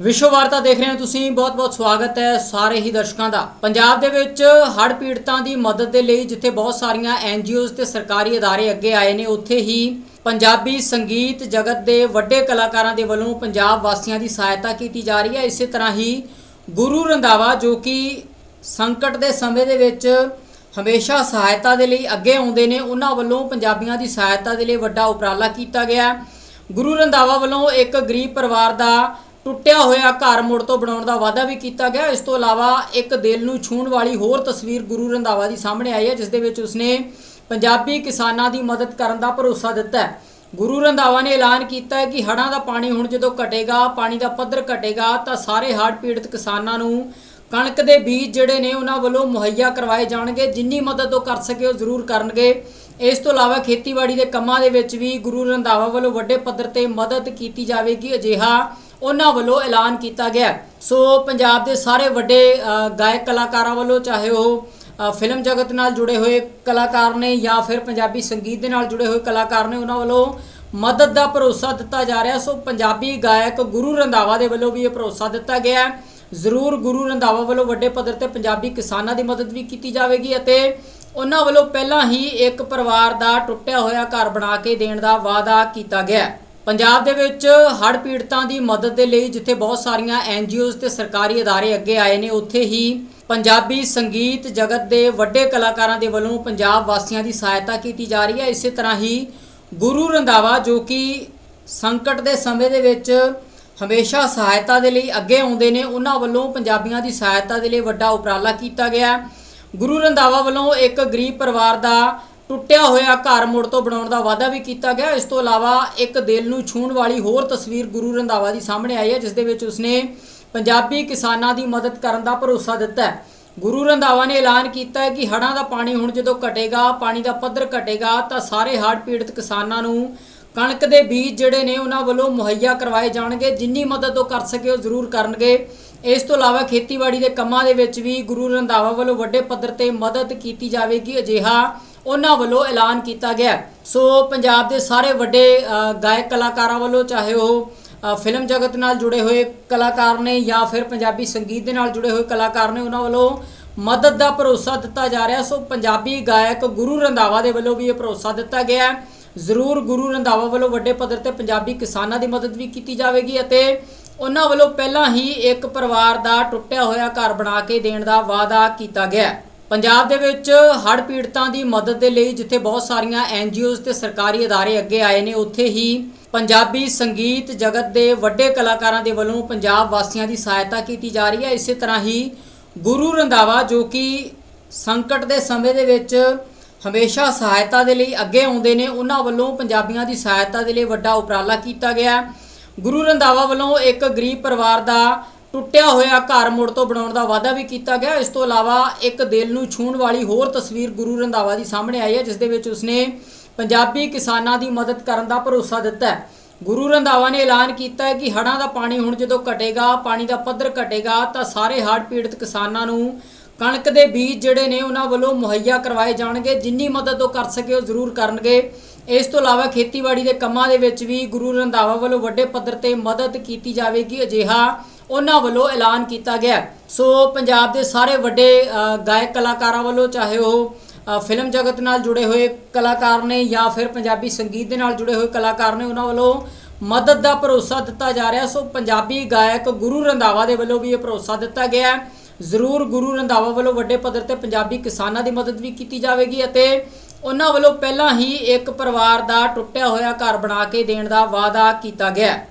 ਵਿਸ਼ਵ ਵਾਰਤਾ ਦੇਖ ਰਹੇ ਹੋ ਤੁਸੀਂ। ਬਹੁਤ-ਬਹੁਤ ਸਵਾਗਤ ਹੈ ਸਾਰੇ ਹੀ ਦਰਸ਼ਕਾਂ ਦਾ। ਪੰਜਾਬ ਦੇ ਵਿੱਚ ਹੜ੍ਹ ਪੀੜਤਾਂ ਦੀ ਮਦਦ ਦੇ ਲਈ ਜਿੱਥੇ ਬਹੁਤ ਸਾਰੀਆਂ ਐਨਜੀਓਜ਼ ਤੇ ਸਰਕਾਰੀ ਅਦਾਰੇ ਅੱਗੇ ਆਏ ਨੇ, ਉੱਥੇ ਹੀ ਪੰਜਾਬੀ ਸੰਗੀਤ ਜਗਤ ਦੇ ਵੱਡੇ ਕਲਾਕਾਰਾਂ ਦੇ ਵੱਲੋਂ ਪੰਜਾਬ ਵਾਸੀਆਂ ਦੀ ਸਹਾਇਤਾ ਕੀਤੀ ਜਾ ਰਹੀ ਹੈ। ਇਸੇ ਤਰ੍ਹਾਂ ਹੀ ਗੁਰੂ ਰੰਧਾਵਾ ਜੋ ਕਿ ਸੰਕਟ ਦੇ ਸਮੇਂ ਦੇ ਵਿੱਚ ਹਮੇਸ਼ਾ ਸਹਾਇਤਾ ਦੇ ਲਈ ਅੱਗੇ ਆਉਂਦੇ ਨੇ, ਉਹਨਾਂ ਵੱਲੋਂ ਪੰਜਾਬੀਆਂ ਦੀ ਸਹਾਇਤਾ ਦੇ ਲਈ ਵੱਡਾ ਉਪਰਾਲਾ ਕੀਤਾ ਗਿਆ। ਗੁਰੂ ਰੰਧਾਵਾ ਵੱਲੋਂ ਇੱਕ ਗਰੀਬ ਪਰਿਵਾਰ ਦਾ ਟੁੱਟਿਆ ਹੋਇਆ ਘਰ ਮੁੜ ਤੋਂ ਬਣਾਉਣ ਦਾ ਵਾਅਦਾ ਵੀ ਕੀਤਾ ਗਿਆ। ਇਸ ਤੋਂ ਇਲਾਵਾ ਇੱਕ ਦਿਲ ਨੂੰ ਛੂਹਣ ਵਾਲੀ ਹੋਰ ਤਸਵੀਰ ਗੁਰੂ ਰੰਧਾਵਾ ਦੀ ਸਾਹਮਣੇ ਆਈ ਹੈ, ਜਿਸ ਦੇ ਵਿੱਚ ਉਸਨੇ ਪੰਜਾਬੀ ਕਿਸਾਨਾਂ ਦੀ ਮਦਦ ਕਰਨ ਦਾ ਭਰੋਸਾ ਦਿੱਤਾ ਹੈ। ਗੁਰੂ ਰੰਧਾਵਾ ਨੇ ਐਲਾਨ ਕੀਤਾ ਹੈ ਕਿ ਹੜ੍ਹਾਂ ਦਾ ਪਾਣੀ ਹੁਣ ਜਦੋਂ ਘਟੇਗਾ, ਪਾਣੀ ਦਾ ਪੱਧਰ ਘਟੇਗਾ, ਤਾਂ ਸਾਰੇ ਹੜ੍ਹ ਪੀੜਤ ਕਿਸਾਨਾਂ ਨੂੰ ਕਣਕ ਦੇ ਬੀਜ ਜਿਹੜੇ ਨੇ ਉਹਨਾਂ ਵੱਲੋਂ ਮੁਹੱਈਆ ਕਰਵਾਏ ਜਾਣਗੇ। ਜਿੰਨੀ ਮਦਦ ਉਹ ਕਰ ਸਕੇ ਉਹ ਜ਼ਰੂਰ ਕਰਨਗੇ। ਇਸ ਤੋਂ ਇਲਾਵਾ ਖੇਤੀਬਾੜੀ ਦੇ ਕੰਮਾਂ ਦੇ ਵਿੱਚ ਵੀ ਗੁਰੂ ਰੰਧਾਵਾ ਵੱਲੋਂ ਵੱਡੇ ਪੱਧਰ ਤੇ ਮਦਦ ਕੀਤੀ ਜਾਵੇਗੀ। ਅਜਿਹਾ ਉਹਨਾਂ ਵੱਲੋਂ ਐਲਾਨ ਕੀਤਾ ਗਿਆ। ਸੋ ਪੰਜਾਬ ਦੇ ਸਾਰੇ ਵੱਡੇ ਗਾਇਕ ਕਲਾਕਾਰਾਂ ਵੱਲੋਂ ਚਾਹੇ ਉਹ ਫਿਲਮ ਜਗਤ ਨਾਲ ਜੁੜੇ ਹੋਏ ਕਲਾਕਾਰ ਨੇ ਜਾਂ ਫਿਰ ਪੰਜਾਬੀ ਸੰਗੀਤ ਦੇ ਨਾਲ ਜੁੜੇ ਹੋਏ ਕਲਾਕਾਰ ਨੇ, ਉਹਨਾਂ ਵੱਲੋਂ ਮਦਦ ਦਾ ਭਰੋਸਾ ਦਿੱਤਾ ਜਾ ਰਿਹਾ। ਸੋ ਪੰਜਾਬੀ ਗਾਇਕ ਗੁਰੂ ਰੰਧਾਵਾ ਦੇ ਵੱਲੋਂ ਵੀ ਇਹ ਭਰੋਸਾ ਦਿੱਤਾ ਗਿਆ। ਹੈ ਜ਼ਰੂਰ ਗੁਰੂ ਰੰਧਾਵਾ ਵੱਲੋਂ ਵੱਡੇ ਪੱਧਰ ਤੇ ਪੰਜਾਬੀ ਕਿਸਾਨਾਂ ਦੀ ਮਦਦ ਵੀ ਕੀਤੀ ਜਾਵੇਗੀ ਅਤੇ ਉਹਨਾਂ ਵੱਲੋਂ ਪਹਿਲਾਂ ਹੀ ਇੱਕ ਪਰਿਵਾਰ ਦਾ ਟੁੱਟਿਆ ਹੋਇਆ ਘਰ ਬਣਾ ਕੇ ਦੇਣ ਦਾ ਵਾਅਦਾ ਕੀਤਾ ਗਿਆ। ਹੈ ਪੰਜਾਬ ਦੇ ਵਿੱਚ ਹੜ੍ਹ ਪੀੜਤਾਂ ਦੀ ਮਦਦ ਦੇ ਲਈ ਜਿੱਥੇ ਬਹੁਤ ਸਾਰੀਆਂ ਐਨਜੀਓਜ਼ ਤੇ ਸਰਕਾਰੀ ਅਦਾਰੇ ਅੱਗੇ ਆਏ ਨੇ, ਉੱਥੇ ਹੀ ਪੰਜਾਬੀ ਸੰਗੀਤ ਜਗਤ ਦੇ ਵੱਡੇ ਕਲਾਕਾਰਾਂ ਦੇ ਵੱਲੋਂ ਪੰਜਾਬ ਵਾਸੀਆਂ ਦੀ ਸਹਾਇਤਾ ਕੀਤੀ ਜਾ ਰਹੀ ਹੈ। ਇਸੇ ਤਰ੍ਹਾਂ ਹੀ ਗੁਰੂ ਰੰਧਾਵਾ ਜੋ ਕਿ ਸੰਕਟ ਦੇ ਸਮੇਂ ਦੇ ਵਿੱਚ ਹਮੇਸ਼ਾ ਸਹਾਇਤਾ ਦੇ ਲਈ ਅੱਗੇ ਆਉਂਦੇ ਨੇ, ਉਹਨਾਂ ਵੱਲੋਂ ਪੰਜਾਬੀਆਂ ਦੀ ਸਹਾਇਤਾ ਦੇ ਲਈ ਵੱਡਾ ਉਪਰਾਲਾ ਕੀਤਾ ਗਿਆ। ਗੁਰੂ ਰੰਧਾਵਾ ਵੱਲੋਂ ਇੱਕ ਗਰੀਬ ਪਰਿਵਾਰ ਦਾ ਟੁੱਟਿਆ ਹੋਇਆ ਘਰ ਮੁੜ ਤੋਂ ਬਣਾਉਣ ਦਾ ਵਾਅਦਾ ਵੀ ਕੀਤਾ ਗਿਆ। ਇਸ ਤੋਂ ਇਲਾਵਾ ਇੱਕ ਦਿਲ ਨੂੰ ਛੂਹਣ ਵਾਲੀ ਹੋਰ ਤਸਵੀਰ ਗੁਰੂ ਰੰਧਾਵਾ ਦੀ ਸਾਹਮਣੇ ਆਈ ਹੈ, ਜਿਸ ਦੇ ਵਿੱਚ ਉਸਨੇ ਪੰਜਾਬੀ ਕਿਸਾਨਾਂ ਦੀ ਮਦਦ ਕਰਨ ਦਾ ਭਰੋਸਾ ਦਿੱਤਾ ਹੈ। ਗੁਰੂ ਰੰਧਾਵਾ ਨੇ ਐਲਾਨ ਕੀਤਾ ਹੈ ਕਿ ਹੜ੍ਹਾਂ ਦਾ ਪਾਣੀ ਹੁਣ ਜਦੋਂ ਘਟੇਗਾ, ਪਾਣੀ ਦਾ ਪੱਧਰ ਘਟੇਗਾ, ਤਾਂ ਸਾਰੇ ਹੜ੍ਹ ਪੀੜਤ ਕਿਸਾਨਾਂ ਨੂੰ ਕਣਕ ਦੇ ਬੀਜ ਜਿਹੜੇ ਨੇ ਉਹਨਾਂ ਵੱਲੋਂ ਮੁਹੱਈਆ ਕਰਵਾਏ ਜਾਣਗੇ। ਜਿੰਨੀ ਮਦਦ ਉਹ ਕਰ ਸਕੇ ਉਹ ਜ਼ਰੂਰ ਕਰਨਗੇ। ਇਸ ਤੋਂ ਇਲਾਵਾ ਖੇਤੀਬਾੜੀ ਦੇ ਕੰਮਾਂ ਦੇ ਵਿੱਚ ਵੀ ਗੁਰੂ ਰੰਧਾਵਾ ਵੱਲੋਂ ਵੱਡੇ ਪੱਧਰ ਤੇ ਮਦਦ ਕੀਤੀ ਜਾਵੇਗੀ। ਅਜਿਹਾ ਉਹਨਾਂ ਵੱਲੋਂ ਐਲਾਨ ਕੀਤਾ ਗਿਆ। ਸੋ ਪੰਜਾਬ ਦੇ ਸਾਰੇ ਵੱਡੇ ਗਾਇਕ ਕਲਾਕਾਰਾਂ ਵੱਲੋਂ ਚਾਹੇ ਉਹ ਫਿਲਮ ਜਗਤ ਨਾਲ ਜੁੜੇ ਹੋਏ ਕਲਾਕਾਰ ਨੇ ਜਾਂ ਫਿਰ ਪੰਜਾਬੀ ਸੰਗੀਤ ਦੇ ਨਾਲ ਜੁੜੇ ਹੋਏ ਕਲਾਕਾਰ ਨੇ, ਉਹਨਾਂ ਵੱਲੋਂ ਮਦਦ ਦਾ ਭਰੋਸਾ ਦਿੱਤਾ ਜਾ ਰਿਹਾ। ਸੋ ਪੰਜਾਬੀ ਗਾਇਕ ਗੁਰੂ ਰੰਧਾਵਾ ਦੇ ਵੱਲੋਂ ਵੀ ਇਹ ਭਰੋਸਾ ਦਿੱਤਾ ਗਿਆ ਹੈ। ਜ਼ਰੂਰ ਗੁਰੂ ਰੰਧਾਵਾ ਵੱਲੋਂ ਵੱਡੇ ਪੱਧਰ ਤੇ ਪੰਜਾਬੀ ਕਿਸਾਨਾਂ ਦੀ ਮਦਦ ਵੀ ਕੀਤੀ ਜਾਵੇਗੀ ਅਤੇ ਉਹਨਾਂ ਵੱਲੋਂ ਪਹਿਲਾਂ ਹੀ ਇੱਕ ਪਰਿਵਾਰ ਦਾ ਟੁੱਟਿਆ ਹੋਇਆ ਘਰ ਬਣਾ ਕੇ ਦੇਣ ਦਾ ਵਾਅਦਾ ਕੀਤਾ ਗਿਆ ਹੈ। ਪੰਜਾਬ ਦੇ ਵਿੱਚ ਹੜ੍ਹ ਪੀੜਤਾਂ ਦੀ ਮਦਦ ਦੇ ਲਈ ਜਿੱਥੇ ਬਹੁਤ ਸਾਰੀਆਂ ਐਨਜੀਓਜ਼ ਤੇ ਸਰਕਾਰੀ ਅਦਾਰੇ ਅੱਗੇ ਆਏ ਨੇ, ਉੱਥੇ ਹੀ ਪੰਜਾਬੀ ਸੰਗੀਤ ਜਗਤ ਦੇ ਵੱਡੇ ਕਲਾਕਾਰਾਂ ਦੇ ਵੱਲੋਂ ਪੰਜਾਬ ਵਾਸੀਆਂ ਦੀ ਸਹਾਇਤਾ ਕੀਤੀ ਜਾ ਰਹੀ ਹੈ। ਇਸੇ ਤਰ੍ਹਾਂ ਹੀ ਗੁਰੂ ਰੰਧਾਵਾ ਜੋ ਕਿ ਸੰਕਟ ਦੇ ਸਮੇਂ ਦੇ ਵਿੱਚ ਹਮੇਸ਼ਾ ਸਹਾਇਤਾ ਦੇ ਲਈ ਅੱਗੇ ਆਉਂਦੇ ਨੇ, ਉਹਨਾਂ ਵੱਲੋਂ ਪੰਜਾਬੀਆਂ ਦੀ ਸਹਾਇਤਾ ਦੇ ਲਈ ਵੱਡਾ ਉਪਰਾਲਾ ਕੀਤਾ ਗਿਆ। ਗੁਰੂ ਰੰਧਾਵਾ ਵੱਲੋਂ ਇੱਕ ਗਰੀਬ ਪਰਿਵਾਰ ਦਾ ਟੁੱਟਿਆ ਹੋਇਆ ਘਰ ਮੁੜ ਤੋਂ ਬਣਾਉਣ ਦਾ ਵਾਅਦਾ ਵੀ ਕੀਤਾ ਗਿਆ। ਇਸ ਤੋਂ ਇਲਾਵਾ ਇੱਕ ਦਿਲ ਨੂੰ ਛੂਹਣ ਵਾਲੀ ਹੋਰ ਤਸਵੀਰ ਗੁਰੂ ਰੰਧਾਵਾ ਦੀ ਸਾਹਮਣੇ ਆਈ ਹੈ, ਜਿਸ ਦੇ ਵਿੱਚ ਉਸਨੇ ਪੰਜਾਬੀ ਕਿਸਾਨਾਂ ਦੀ ਮਦਦ ਕਰਨ ਦਾ ਭਰੋਸਾ ਦਿੱਤਾ ਹੈ। ਗੁਰੂ ਰੰਧਾਵਾ ਨੇ ਐਲਾਨ ਕੀਤਾ ਹੈ ਕਿ ਹੜ੍ਹਾਂ ਦਾ ਪਾਣੀ ਹੁਣ ਜਦੋਂ ਘਟੇਗਾ, ਪਾਣੀ ਦਾ ਪੱਧਰ ਘਟੇਗਾ, ਤਾਂ ਸਾਰੇ ਹੜ੍ਹ ਪੀੜਤ ਕਿਸਾਨਾਂ ਨੂੰ ਕਣਕ ਦੇ ਬੀਜ ਜਿਹੜੇ ਨੇ ਉਹਨਾਂ ਵੱਲੋਂ ਮੁਹੱਈਆ ਕਰਵਾਏ ਜਾਣਗੇ। ਜਿੰਨੀ ਮਦਦ ਉਹ ਕਰ ਸਕੇ ਉਹ ਜ਼ਰੂਰ ਕਰਨਗੇ। ਇਸ ਤੋਂ ਇਲਾਵਾ ਖੇਤੀਬਾੜੀ ਦੇ ਕੰਮਾਂ ਦੇ ਵਿੱਚ ਵੀ ਗੁਰੂ ਰੰਧਾਵਾ ਵੱਲੋਂ ਵੱਡੇ ਪੱਧਰ ਤੇ ਮਦਦ ਕੀਤੀ ਜਾਵੇਗੀ। ਅਜਿਹਾ ਉਹਨਾਂ ਵੱਲੋਂ ਐਲਾਨ ਕੀਤਾ ਗਿਆ। ਸੋ ਪੰਜਾਬ ਦੇ ਸਾਰੇ ਵੱਡੇ ਗਾਇਕ ਕਲਾਕਾਰਾਂ ਵੱਲੋਂ ਚਾਹੇ ਉਹ ਫਿਲਮ ਜਗਤ ਨਾਲ ਜੁੜੇ ਹੋਏ ਕਲਾਕਾਰ ਨੇ ਜਾਂ ਫਿਰ ਪੰਜਾਬੀ ਸੰਗੀਤ ਦੇ ਨਾਲ ਜੁੜੇ ਹੋਏ ਕਲਾਕਾਰ ਨੇ, ਉਹਨਾਂ ਵੱਲੋਂ ਮਦਦ ਦਾ ਭਰੋਸਾ ਦਿੱਤਾ ਜਾ ਰਿਹਾ। ਸੋ ਪੰਜਾਬੀ ਗਾਇਕ ਗੁਰੂ ਰੰਧਾਵਾ ਦੇ ਵੱਲੋਂ ਵੀ ਇਹ ਭਰੋਸਾ ਦਿੱਤਾ ਗਿਆ। ਹੈ ਜ਼ਰੂਰ ਗੁਰੂ ਰੰਧਾਵਾ ਵੱਲੋਂ ਵੱਡੇ ਪੱਧਰ ਤੇ ਪੰਜਾਬੀ ਕਿਸਾਨਾਂ ਦੀ ਮਦਦ ਵੀ ਕੀਤੀ ਜਾਵੇਗੀ ਅਤੇ ਉਹਨਾਂ ਵੱਲੋਂ ਪਹਿਲਾਂ ਹੀ ਇੱਕ ਪਰਿਵਾਰ ਦਾ ਟੁੱਟਿਆ ਹੋਇਆ ਘਰ ਬਣਾ ਕੇ ਦੇਣ ਦਾ ਵਾਅਦਾ ਕੀਤਾ ਗਿਆ। ਹੈ